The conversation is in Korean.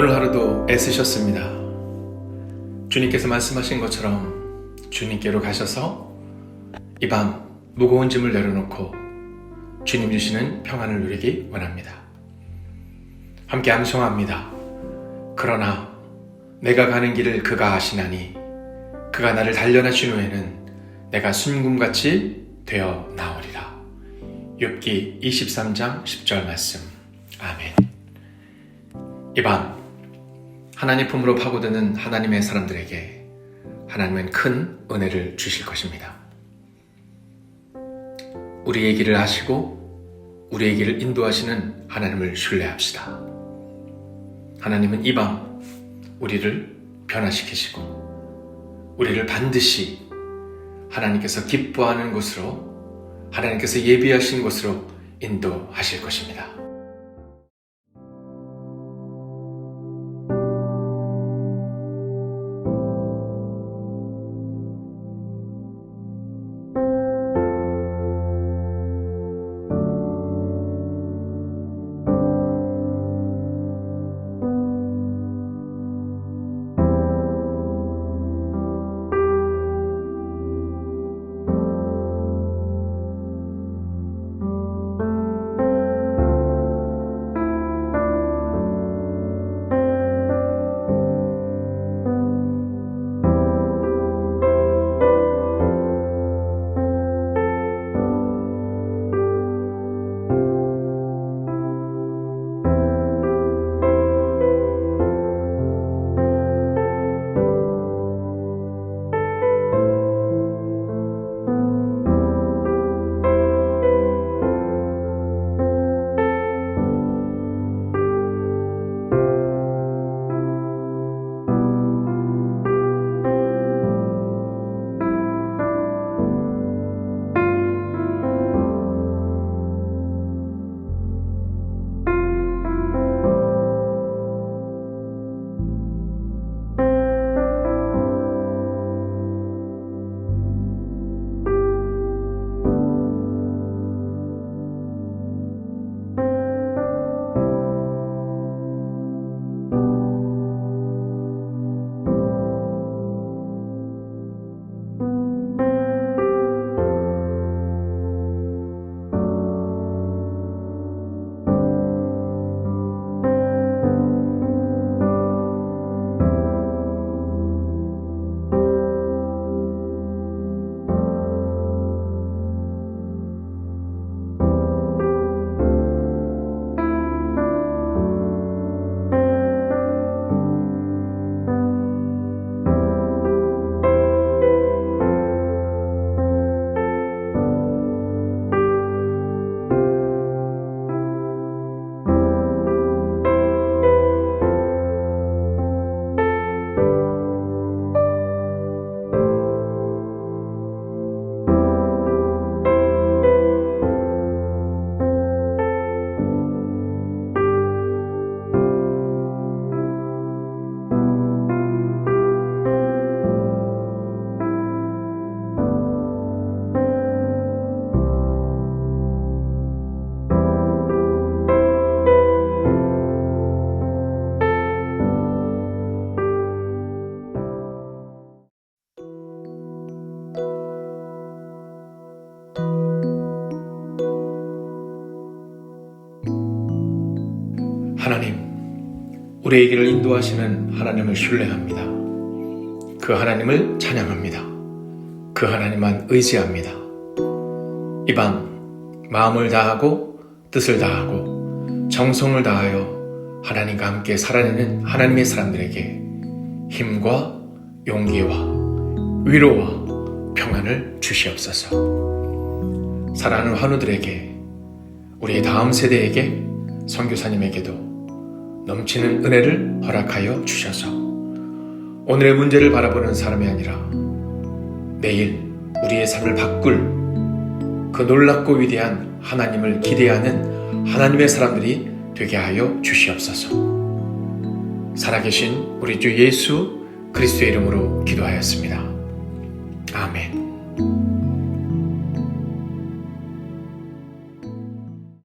오늘 하루도 애쓰셨습니다. 주님께서 말씀하신 것처럼 주님께로 가셔서 이 밤 무거운 짐을 내려놓고 주님 주시는 평안을 누리기 원합니다. 함께 암송합니다. 그러나 내가 가는 길을 그가 아시나니 그가 나를 단련하신 후에는 내가 순금같이 되어 나오리라. 욥기 23장 10절 말씀. 아멘. 이밤 하나님 품으로 파고드는 하나님의 사람들에게 하나님은 큰 은혜를 주실 것입니다. 우리의 길을 아시고 우리의 길을 인도하시는 하나님을 신뢰합시다. 하나님은 이 밤 우리를 변화시키시고 우리를 반드시 하나님께서 기뻐하는 곳으로 하나님께서 예비하신 곳으로 인도하실 것입니다. 하나님, 우리의 길을 인도하시는 하나님을 신뢰합니다. 그 하나님을 찬양합니다. 그 하나님만 의지합니다. 이 밤 마음을 다하고 뜻을 다하고 정성을 다하여 하나님과 함께 살아내는 하나님의 사람들에게 힘과 용기와 위로와 평안을 주시옵소서. 사랑하는 환우들에게 우리 다음 세대에게 선교사님에게도 넘치는 은혜를 허락하여 주셔서 오늘의 문제를 바라보는 사람이 아니라 내일 우리의 삶을 바꿀 그 놀랍고 위대한 하나님을 기대하는 하나님의 사람들이 되게 하여 주시옵소서. 살아계신 우리 주 예수 그리스도의 이름으로 기도하였습니다. 아멘.